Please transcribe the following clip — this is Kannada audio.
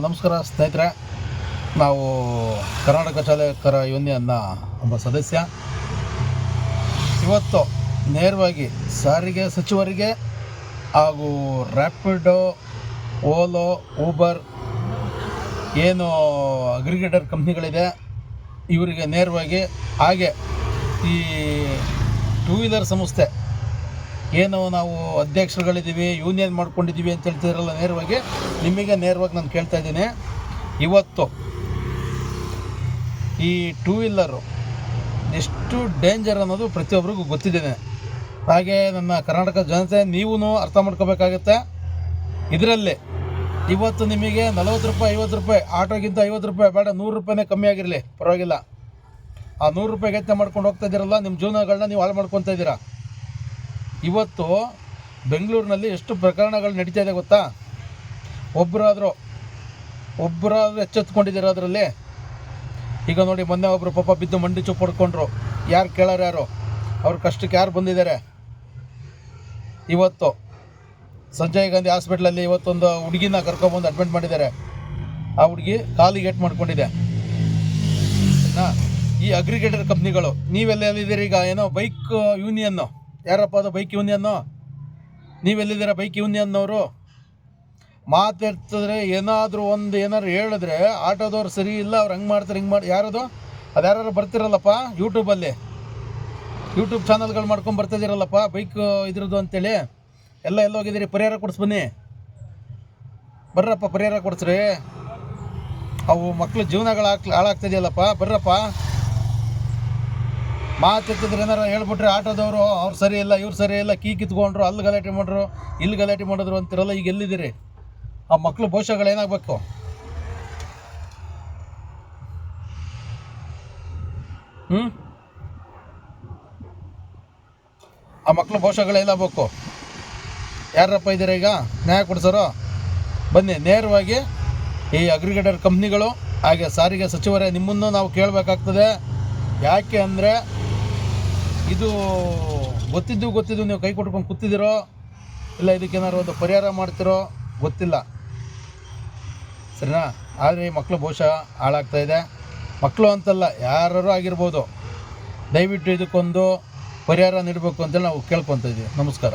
ನಮಸ್ಕಾರ ಸ್ನೇಹಿತರೆ. ನಾವು ಕರ್ನಾಟಕ ಚಾಲಕರ ಯೂನಿಯನ್ನ ಒಬ್ಬ ಸದಸ್ಯ. ಇವತ್ತು ನೇರವಾಗಿ ಸಾರಿಗೆ ಸಚಿವರಿಗೆ ಹಾಗೂ ರ್ಯಾಪಿಡೋ ಓಲೋ ಊಬರ್ ಏನು ಅಗ್ರಿಗೇಟರ್ ಕಂಪ್ನಿಗಳಿದೆ. ಇವರಿಗೆ ನೇರವಾಗಿ ಹಾಗೆ ಈ ಟೂ ವೀಲರ್ ಸಂಸ್ಥೆ ಏನು ನಾವು ಅಧ್ಯಕ್ಷರುಗಳಿದ್ದೀವಿ ಯೂನಿಯನ್ ಮಾಡ್ಕೊಂಡಿದ್ದೀವಿ ಅಂತ ಹೇಳ್ತಿದ್ರಲ್ಲ ನೇರವಾಗಿ, ನಿಮಗೆ ನೇರವಾಗಿ ನಾನು ಕೇಳ್ತಾ ಇದ್ದೀನಿ. ಇವತ್ತು ಈ ಟೂ ವೀಲರು ಎಷ್ಟು ಡೇಂಜರ್ ಅನ್ನೋದು ಪ್ರತಿಯೊಬ್ಬರಿಗೂ ಗೊತ್ತಿದ್ದೇನೆ. ಹಾಗೆ ನನ್ನ ಕರ್ನಾಟಕ ಜನತೆ ನೀವೂ ಅರ್ಥ ಮಾಡ್ಕೋಬೇಕಾಗತ್ತೆ. ಇದರಲ್ಲಿ ಇವತ್ತು ನಿಮಗೆ ನಲವತ್ತು ರೂಪಾಯಿ, ಐವತ್ತು ರೂಪಾಯಿ, ಆಟೋಗಿಂತ ಐವತ್ತು ರೂಪಾಯಿ, ಬೇಡ, ನೂರು ರೂಪಾಯಿನೇ ಕಮ್ಮಿ ಆಗಿರಲಿ, ಪರವಾಗಿಲ್ಲ. ಆ ನೂರು ರೂಪಾಯಿ ಗತ್ತೆ ಮಾಡ್ಕೊಂಡು ಹೋಗ್ತಾ ಇದ್ದೀರಲ್ಲ, ನಿಮ್ಮ ಜೀವನಗಳನ್ನ ನೀವು ಹಾಳು ಮಾಡ್ಕೊತಾ ಇದ್ದೀರಾ? ಇವತ್ತು ಬೆಂಗಳೂರಿನಲ್ಲಿ ಎಷ್ಟು ಪ್ರಕರಣಗಳು ನಡೀತಾ ಇದೆ ಗೊತ್ತಾ? ಒಬ್ಬರಾದರೂ ಒಬ್ಬರಾದರೂ ಎಚ್ಚೆತ್ಕೊಂಡಿದ್ದೀರ ಅದರಲ್ಲಿ. ಈಗ ನೋಡಿ, ಮೊನ್ನೆ ಒಬ್ಬರು ಪಾಪ ಬಿದ್ದು ಮಂಡಿ ಚುಪ್ ಹೊಡ್ಕೊಂಡ್ರು. ಯಾರು ಕೇಳೋರು ಯಾರು? ಅವ್ರ ಕಷ್ಟಕ್ಕೆ ಯಾರು ಬಂದಿದ್ದಾರೆ? ಇವತ್ತು ಸಂಜಯ್ ಗಾಂಧಿ ಹಾಸ್ಪಿಟ್ಲಲ್ಲಿ ಇವತ್ತೊಂದು ಹುಡುಗಿನ ಕರ್ಕೊಂಬಂದು ಅಡ್ಮಿಟ್ ಮಾಡಿದ್ದಾರೆ. ಆ ಹುಡುಗಿ ಕಾಲಿಗೆ ಏಟ್ ಮಾಡ್ಕೊಂಡಿದೆ. ಈ ಅಗ್ರಿಗೇಟರ್ ಕಂಪ್ನಿಗಳು, ನೀವೆಲ್ಲ ಎಲ್ಲಿದ್ದೀರಿ ಈಗ? ಏನೋ ಬೈಕ್ ಯೂನಿಯನ್ನು? ಯಾರಪ್ಪ ಅದು ಬೈಕ್ ಯೂನಿಯನ್ನು ನೀವೆಲ್ಲಿದ್ದೀರ ಬೈಕ್ ಯೂನಿಯನ್ನವರು ಮಾತಾಡ್ತಿದ್ರೆ ಏನಾದರೂ ಒಂದು ಏನಾದ್ರು ಹೇಳಿದ್ರೆ ಆಟೋದವ್ರು ಸರಿ ಇಲ್ಲ, ಅವ್ರು ಹಂಗೆ ಮಾಡ್ತಾರೆ, ಹಿಂಗೆ ಮಾಡಿ, ಯಾರದು? ಅದು ಯಾರು ಬರ್ತಿರಲ್ಲಪ್ಪ ಯೂಟ್ಯೂಬಲ್ಲಿ ಯೂಟ್ಯೂಬ್ ಚಾನಲ್ಗಳು ಮಾಡ್ಕೊಂಡು ಬರ್ತಿದ್ದೀರಲ್ಲಪ್ಪ ಬೈಕ್ ಇದ್ರದ್ದು ಅಂತೇಳಿ? ಎಲ್ಲ ಎಲ್ಲ ಹೋಗಿದ್ದೀರಿ ಪರಿಹಾರ ಕೊಡಿಸ್ ಬನ್ನಿ. ಬರ್ರಪ್ಪ ಪರಿಹಾರ ಕೊಡ್ಸ್ರಿ. ಅವು ಮಕ್ಕಳು ಜೀವನಗಳು ಹಾಕ್ ಹಾಳಾಗ್ತಿದೆಯಲ್ಲಪ್ಪ, ಬರ್ರಪ್ಪ. ಮಾತೆತ್ತಿದ್ರೆ ಏನಾರು ಹೇಳ್ಬಿಟ್ರೆ ಆಟೋದವರು, ಅವ್ರು ಸರಿ ಇಲ್ಲ, ಇವ್ರು ಸರಿ ಇಲ್ಲ, ಕೀ ಕಿತ್ಕೊಂಡ್ರು, ಅಲ್ಲಿ ಗಲಾಟೆ ಮಾಡ್ರು, ಇಲ್ಲಿ ಗಲಾಟೆ ಮಾಡಿದ್ರು ಅಂತಿರಲ್ಲ, ಈಗ ಎಲ್ಲಿದ್ದೀರಿ? ಆ ಮಕ್ಕಳು ಭವಿಷ್ಯಗಳು ಏನಾಗಬೇಕು? ಹ್ಞೂ ಆ ಮಕ್ಕಳು ಭವಿಷ್ಯಗಳು ಏನಾಗಬೇಕು? ಯಾರಪ್ಪ ಇದ್ದೀರಾ ಈಗ? ನ್ಯಾಯ ಕೊಡ್ಸೋರು? ಬನ್ನಿ, ನೇರವಾಗಿ ಈ ಅಗ್ರಿಗೇಟರ್ ಕಂಪ್ನಿಗಳು, ಹಾಗೆ ಸಾರಿಗೆ ಸಚಿವರೇ, ನಿಮ್ಮನ್ನು ನಾವು ಕೇಳಬೇಕಾಗ್ತದೆ. ಯಾಕೆ ಅಂದರೆ ಇದು ಗೊತ್ತಿದ್ದು ಗೊತ್ತಿದ್ದು ನೀವು ಕೈ ಕೊಟ್ಕೊಂಡು ಕೂತಿದ್ದೀರೋ ಇಲ್ಲ ಇದಕ್ಕೇನಾದ್ರು ಒಂದು ಪರಿಹಾರ ಮಾಡ್ತಿರೋ, ಗೊತ್ತಿಲ್ಲ. ಸರಿನಾ? ಆದರೆ ಈ ಮಕ್ಕಳು ಬಹುಶಃ ಹಾಳಾಗ್ತಾ ಇದೆ. ಮಕ್ಕಳು ಅಂತಲ್ಲ ಯಾರು ಆಗಿರ್ಬೋದು. ದಯವಿಟ್ಟು ಇದಕ್ಕೊಂದು ಪರಿಹಾರ ನೀಡಬೇಕು ಅಂತೇಳಿ ನಾವು ಕೇಳ್ಕೊತ ಇದ್ದೀವಿ ನಮಸ್ಕಾರ.